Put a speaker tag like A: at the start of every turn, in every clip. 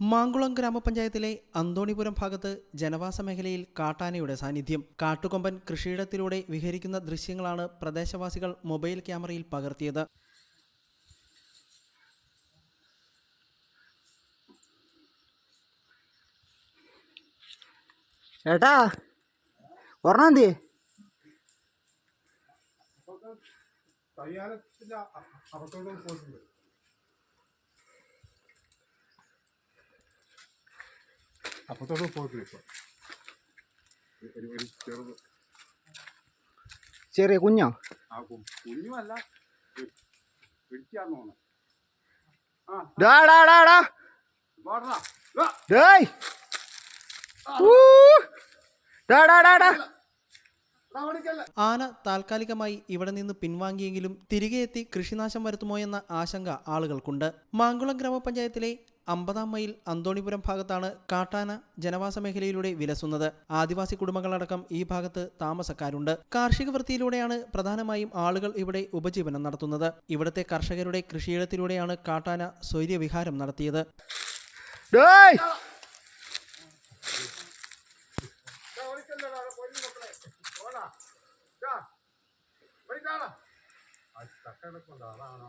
A: മാങ്കുളം ഗ്രാമപഞ്ചായത്തിലെ അന്തോണിപുരം ഭാഗത്ത് ജനവാസ മേഖലയിൽ കാട്ടാനയുടെ സാന്നിധ്യം. കാട്ടുകൊമ്പൻ കൃഷിയിടത്തിലൂടെ വിഹരിക്കുന്ന ദൃശ്യങ്ങളാണ് പ്രദേശവാസികൾ മൊബൈൽ ക്യാമറയിൽ പകർത്തിയത്.
B: ഏട്ടാ ഒരെണ്ണം എന്തി
C: തയ്യാറത്തിന്റെ അകത്തോട്ട് പോയിട്ടുണ്ട്. വാടാ.
B: ഡേയ്. ഊ. ഡാ ഡാ ഡാ ഡാ.
A: ആന താൽക്കാലികമായി ഇവിടെ നിന്ന് പിൻവാങ്ങിയെങ്കിലും തിരികെ എത്തി കൃഷിനാശം വരുത്തുമോ എന്ന ആശങ്ക ആളുകൾക്കുണ്ട്. മാങ്കുളം ഗ്രാമപഞ്ചായത്തിലെ അമ്പതാം മൈൽ അന്തോണിപുരം ഭാഗത്താണ് കാട്ടാന ജനവാസ മേഖലയിലൂടെ വിലസുന്നത്. ആദിവാസി കുടുംബങ്ങളടക്കം ഈ ഭാഗത്ത് താമസക്കാരുണ്ട്. കാർഷിക വൃത്തിയിലൂടെയാണ് പ്രധാനമായും ആളുകൾ ഇവിടെ ഉപജീവനം നടത്തുന്നത്. ഇവിടുത്തെ കർഷകരുടെ കൃഷിയിടത്തിലൂടെയാണ് കാട്ടാന സ്വൈര്യവിഹാരം നടത്തിയത്.
C: അതാണ്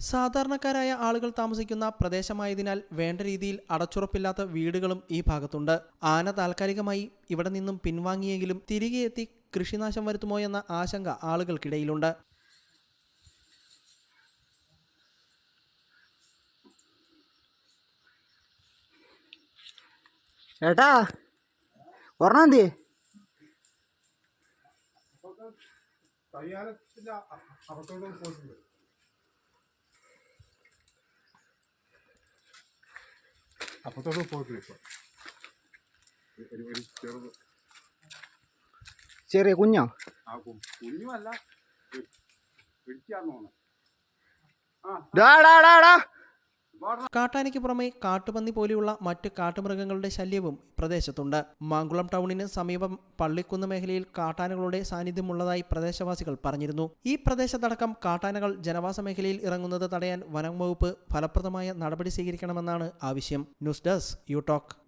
A: സാധാരണക്കാരായ ആളുകൾ താമസിക്കുന്ന പ്രദേശമായതിനാൽ വേണ്ട രീതിയിൽ അടച്ചുറപ്പില്ലാത്ത വീടുകളും ഈ ഭാഗത്തുണ്ട്. ആന താൽക്കാലികമായി ഇവിടെ നിന്നും പിൻവാങ്ങിയെങ്കിലും തിരികെ എത്തി കൃഷിനാശം വരുത്തുമോ എന്ന ആശങ്ക ആളുകൾക്കിടയിലുണ്ട്.
B: ചേട്ടാ ഒരെണ്ണം എന്തി
C: തയ്യാറത്തിന്റെ അകത്തോട്ട് പോയിട്ടുണ്ട്. അപ്പത്തോട്ട് പോയിട്ടില്ല ഇപ്പൊ. ഒരു ഒരു ചെറുത്.
B: ചെറിയ കുഞ്ഞോ?
C: ആ കു- കുഞ്ഞുമല്ല. പിടിക്കാന്ന് തോന്നുന്നു.
A: കാട്ടാനയ്ക്ക് പുറമെ കാട്ടുപന്നി പോലെയുള്ള മറ്റ് കാട്ടുമൃഗങ്ങളുടെ ശല്യവും പ്രദേശത്തുണ്ട്. മാങ്കുളം ടൗണിന് സമീപം പള്ളിക്കുന്ന് മേഖലയിൽ കാട്ടാനകളുടെ സാന്നിധ്യമുള്ളതായി പ്രദേശവാസികൾ പറഞ്ഞിരുന്നു. ഈ പ്രദേശത്തടക്കം കാട്ടാനകൾ ജനവാസ മേഖലയിൽ ഇറങ്ങുന്നത് തടയാൻ വനം വകുപ്പ് ഫലപ്രദമായ നടപടി സ്വീകരിക്കണമെന്നാണ് ആവശ്യം. News desk you talk